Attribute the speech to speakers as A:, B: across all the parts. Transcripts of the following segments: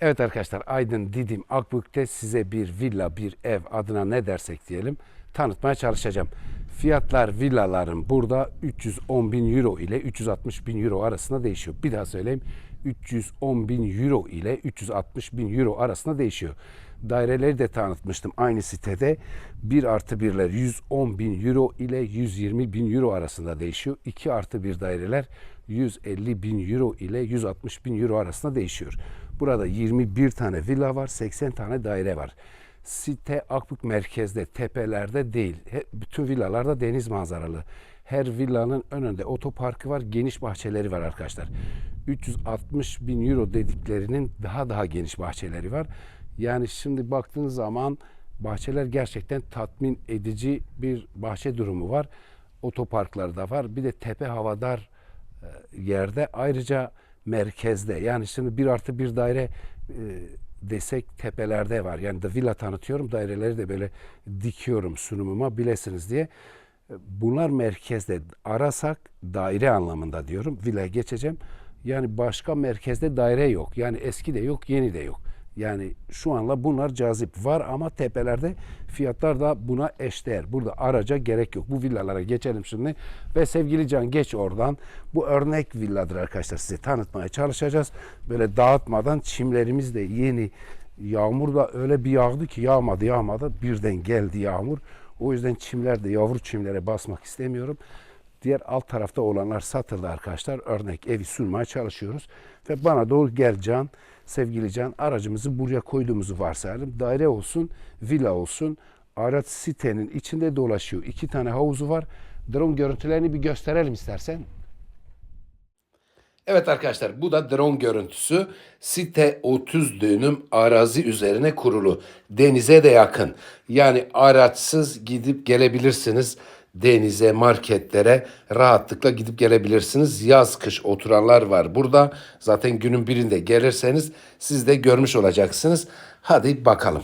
A: Evet arkadaşlar Aydın Didim Akbük'te size bir villa, bir ev adına ne dersek diyelim tanıtmaya çalışacağım. Fiyatlar villaların burada 310 bin euro ile 360 bin euro arasında değişiyor. Bir daha söyleyeyim 310 bin euro ile 360 bin euro arasında değişiyor. Daireleri de tanıtmıştım aynı sitede. 1 artı 1'ler 110 bin euro ile 120 bin euro arasında değişiyor. 2 artı 1 daireler 150 bin euro ile 160 bin euro arasında değişiyor. Burada 21 tane villa var, 80 tane daire var. Site Akbük merkezde, tepelerde değil. He- Bütün villalarda deniz manzaralı. Her villanın önünde otoparkı var, geniş bahçeleri var arkadaşlar. 360 bin euro dediklerinin daha daha geniş bahçeleri var. Yani şimdi baktığınız zaman bahçeler gerçekten tatmin edici bir bahçe durumu var. Otoparkları da var. Bir de tepe havadar e, yerde ayrıca merkezde yani şimdi bir artı bir daire e, desek tepelerde var. Yani da villa tanıtıyorum daireleri de böyle dikiyorum sunumuma bilesiniz diye. E, Bunlar merkezde arasak daire anlamında diyorum. Villa geçeceğim. Yani başka merkezde daire yok. Yani eski de yok, yeni de yok. Yani şu anla bunlar cazip var ama tepelerde fiyatlar da buna eşdeğer. Burada araca gerek yok. Bu villalara geçelim şimdi. Ve sevgili Can geç oradan. Bu örnek villadır arkadaşlar size tanıtmaya çalışacağız. Böyle dağıtmadan çimlerimiz de yeni. Yağmur da öyle bir yağdı ki yağmadı yağmadı. Birden geldi yağmur. O yüzden çimler de yavru çimlere basmak istemiyorum. Diğer alt tarafta olanlar satıldı arkadaşlar. Örnek evi sunmaya çalışıyoruz. Ve bana doğru gel Can, sevgili Can. Aracımızı buraya koyduğumuzu varsayalım. Daire olsun, villa olsun. Araç sitenin içinde dolaşıyor. İki tane havuzu var. Drone görüntülerini bir gösterelim istersen. Evet arkadaşlar bu da drone görüntüsü. Site 30 dönüm arazi üzerine kurulu. Denize de yakın. Yani araçsız gidip gelebilirsiniz. Denize, marketlere rahatlıkla gidip gelebilirsiniz. Yaz kış oturanlar var burada. Zaten günün birinde gelirseniz siz de görmüş olacaksınız. Hadi bakalım.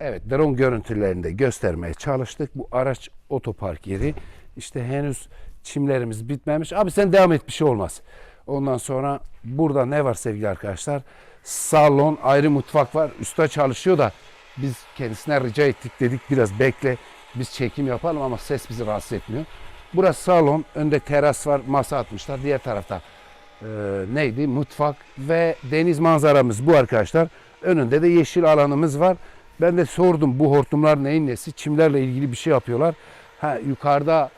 A: Evet drone görüntülerini de göstermeye çalıştık. Bu araç otopark yeri. İşte henüz çimlerimiz bitmemiş. Abi sen devam et bir şey olmaz. Ondan sonra burada ne var sevgili arkadaşlar? Salon, ayrı mutfak var. Usta çalışıyor da biz kendisine rica ettik dedik biraz bekle. Biz çekim yapalım ama ses bizi rahatsız etmiyor. Burası salon, önde teras var, masa atmışlar. Diğer tarafta e, neydi? Mutfak ve deniz manzaramız bu arkadaşlar. Önünde de yeşil alanımız var. Ben de sordum bu hortumlar neyin nesi? Çimlerle ilgili bir şey yapıyorlar. Ha yukarıda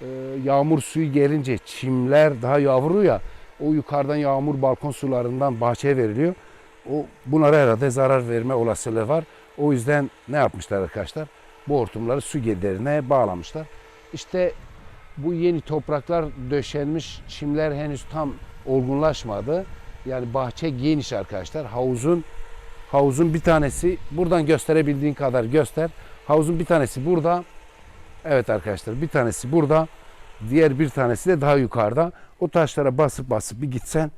A: e, yağmur suyu gelince çimler daha yavru ya. O yukarıdan yağmur balkon sularından bahçeye veriliyor. O bunlara herhalde zarar verme olasılığı var. O yüzden ne yapmışlar arkadaşlar? Bu hortumları su giderine bağlamışlar. İşte bu yeni topraklar döşenmiş çimler henüz tam olgunlaşmadı. Yani bahçe geniş arkadaşlar. Havuzun havuzun bir tanesi buradan gösterebildiğin kadar göster. Havuzun bir tanesi burada. Evet arkadaşlar bir tanesi burada. Diğer bir tanesi de daha yukarıda. O taşlara basıp basıp bir gitsen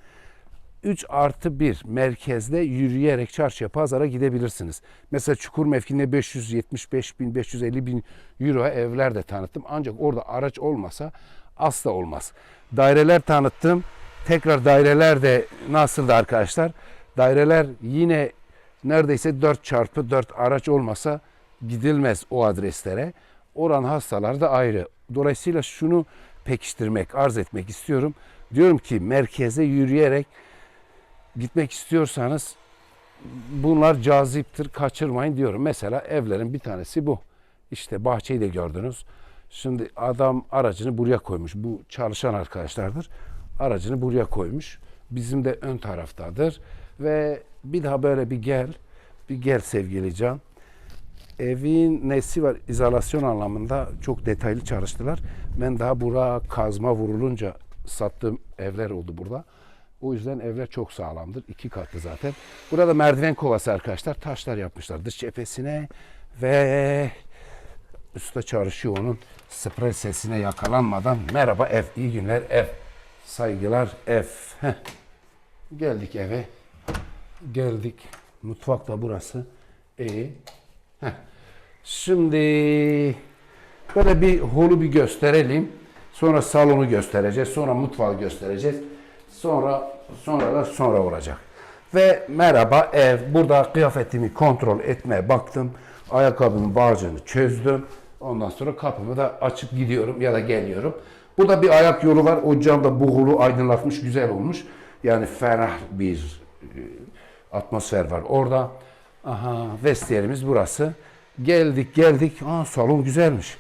A: 3 artı 1 merkezde yürüyerek çarşıya pazara gidebilirsiniz. Mesela Çukur mevkinde 575 bin 550 bin euro evler de tanıttım. Ancak orada araç olmasa asla olmaz. Daireler tanıttım. Tekrar daireler de nasıldı arkadaşlar? Daireler yine neredeyse 4 çarpı 4 araç olmasa gidilmez o adreslere. Oran hastalar da ayrı. Dolayısıyla şunu pekiştirmek, arz etmek istiyorum. Diyorum ki merkeze yürüyerek gitmek istiyorsanız bunlar caziptir, kaçırmayın diyorum. Mesela evlerin bir tanesi bu. İşte bahçeyi de gördünüz. Şimdi adam aracını buraya koymuş. Bu çalışan arkadaşlardır. Aracını buraya koymuş. Bizim de ön taraftadır. Ve bir daha böyle bir gel. Bir gel sevgili Can. Evin nesi var izolasyon anlamında çok detaylı çalıştılar. Ben daha bura kazma vurulunca sattığım evler oldu burada. O yüzden evler çok sağlamdır. İki katlı zaten. Burada merdiven kovası arkadaşlar. Taşlar yapmışlar dış cephesine ve usta çalışıyor onun sprey sesine yakalanmadan. Merhaba ev, iyi günler ev. Saygılar ev. Heh. Geldik eve. Geldik. Mutfak da burası. İyi. Heh. Şimdi böyle bir holu bir gösterelim. Sonra salonu göstereceğiz. Sonra mutfağı göstereceğiz. Sonra sonra da sonra olacak. Ve merhaba ev. Burada kıyafetimi kontrol etmeye baktım. Ayakkabımın bağcığını çözdüm. Ondan sonra kapımı da açıp gidiyorum ya da geliyorum. Burada bir ayak yolu var. O cam da buğulu aydınlatmış, güzel olmuş. Yani ferah bir e, atmosfer var orada. Aha, vestiyerimiz burası. Geldik geldik. Aa, salon güzelmiş.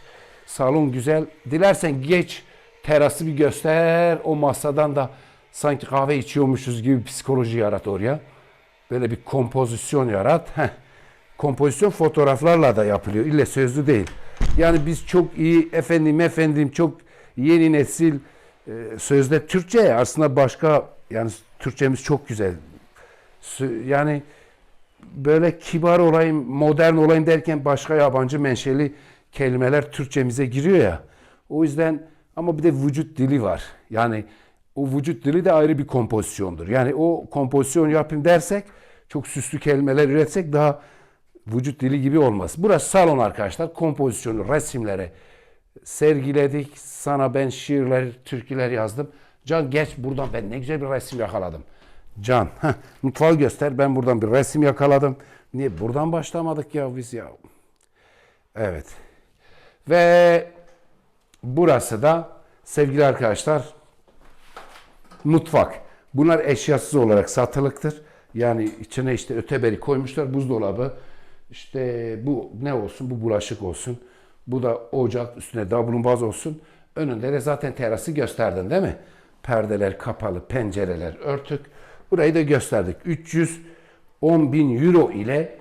A: Salon güzel. Dilersen geç terası bir göster. O masadan da sanki kahve içiyormuşuz gibi psikoloji yarat oraya. Böyle bir kompozisyon yarat. Heh. Kompozisyon fotoğraflarla da yapılıyor. İlle sözlü değil. Yani biz çok iyi efendim efendim çok yeni nesil e, sözde Türkçe aslında başka yani Türkçemiz çok güzel. Yani böyle kibar olayım, modern olayım derken başka yabancı menşeli kelimeler Türkçemize giriyor ya. O yüzden ama bir de vücut dili var. Yani o vücut dili de ayrı bir kompozisyondur. Yani o kompozisyon yapayım dersek çok süslü kelimeler üretsek daha vücut dili gibi olmaz. Burası salon arkadaşlar. Kompozisyonu, resimleri sergiledik. Sana ben şiirler, türküler yazdım. Can geç buradan ben ne güzel bir resim yakaladım. Can, heh, mutfağı göster. Ben buradan bir resim yakaladım. Niye buradan başlamadık ya biz ya? Evet. Ve burası da sevgili arkadaşlar mutfak. Bunlar eşyasız olarak satılıktır. Yani içine işte öteberi koymuşlar. Buzdolabı, işte bu ne olsun? Bu bulaşık olsun. Bu da ocak, üstüne davlumbaz olsun. Önünde de zaten terası gösterdin değil mi? Perdeler kapalı, pencereler örtük. Burayı da gösterdik. 310 bin euro ile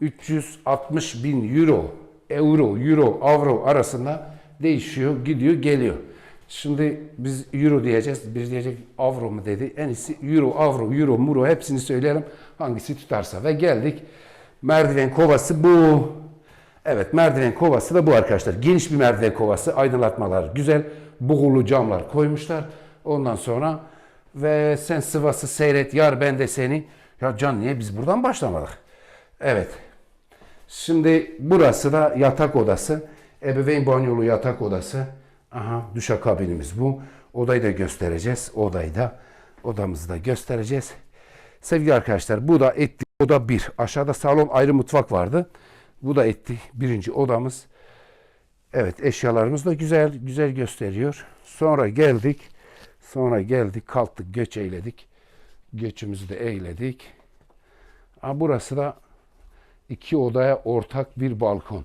A: 360 bin euro, euro, euro, avro arasında değişiyor, gidiyor, geliyor. Şimdi biz euro diyeceğiz, bir diyecek avro mu dedi. En iyisi euro, avro, euro, muro hepsini söyleyelim. Hangisi tutarsa. Ve geldik. Merdiven kovası bu. Evet merdiven kovası da bu arkadaşlar. Geniş bir merdiven kovası. Aydınlatmalar güzel. Buğulu camlar koymuşlar. Ondan sonra ve sen Sivas'ı seyret yar ben de seni. Ya Can niye biz buradan başlamadık? Evet. Şimdi burası da yatak odası. Ebeveyn banyolu yatak odası. Aha duşakabinimiz bu. Odayı da göstereceğiz. Odayı da odamızı da göstereceğiz. Sevgili arkadaşlar bu da etli oda 1. Aşağıda salon ayrı mutfak vardı. Bu da etli birinci odamız. Evet eşyalarımız da güzel güzel gösteriyor. Sonra geldik. Sonra geldik kalktık göç eyledik. Göçümüzü de eyledik. Ha, burası da iki odaya ortak bir balkon.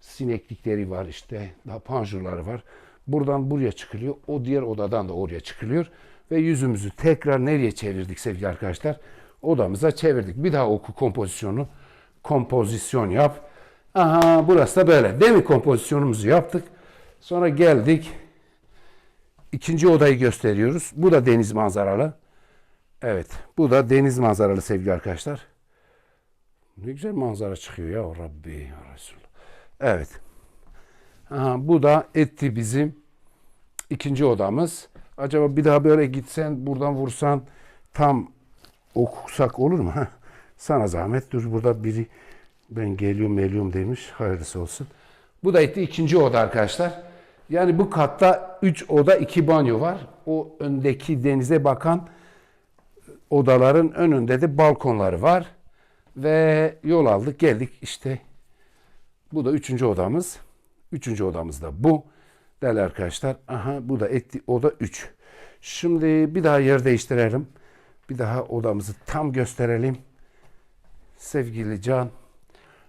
A: Sineklikleri var işte. Daha panjurları var. Buradan buraya çıkılıyor. O diğer odadan da oraya çıkılıyor. Ve yüzümüzü tekrar nereye çevirdik sevgili arkadaşlar? Odamıza çevirdik. Bir daha oku kompozisyonu. Kompozisyon yap. Aha burası da böyle. Değil mi kompozisyonumuzu yaptık. Sonra geldik. İkinci odayı gösteriyoruz. Bu da deniz manzaralı. Evet. Bu da deniz manzaralı sevgili arkadaşlar. Ne güzel manzara çıkıyor ya Rabbi ya Resulallah. Evet. Aha, bu da etti bizim ikinci odamız. Acaba bir daha böyle gitsen buradan vursan tam okusak olur mu? Sana zahmet dur burada biri ben geliyorum geliyorum demiş. Hayırlısı olsun. Bu da etti ikinci oda arkadaşlar. Yani bu katta 3 oda 2 banyo var. O öndeki denize bakan odaların önünde de balkonları var. Ve yol aldık geldik işte bu da üçüncü odamız. Üçüncü odamız da bu. Değerli arkadaşlar. Aha bu da etti oda 3. Şimdi bir daha yer değiştirelim. Bir daha odamızı tam gösterelim. Sevgili Can.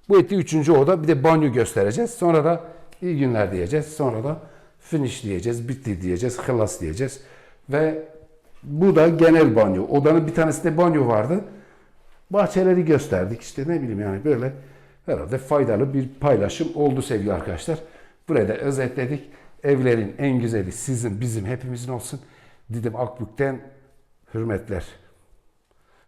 A: Bu etti üçüncü oda. Bir de banyo göstereceğiz. Sonra da iyi günler diyeceğiz. Sonra da finish diyeceğiz. Bitti diyeceğiz. Hılas diyeceğiz. Ve bu da genel banyo. Odanın bir tanesinde banyo vardı. Bahçeleri gösterdik. İşte ne bileyim yani böyle herhalde faydalı bir paylaşım oldu sevgili arkadaşlar. Buraya da özetledik. Evlerin en güzeli sizin, bizim, hepimizin olsun. Didim Akbük'ten hürmetler.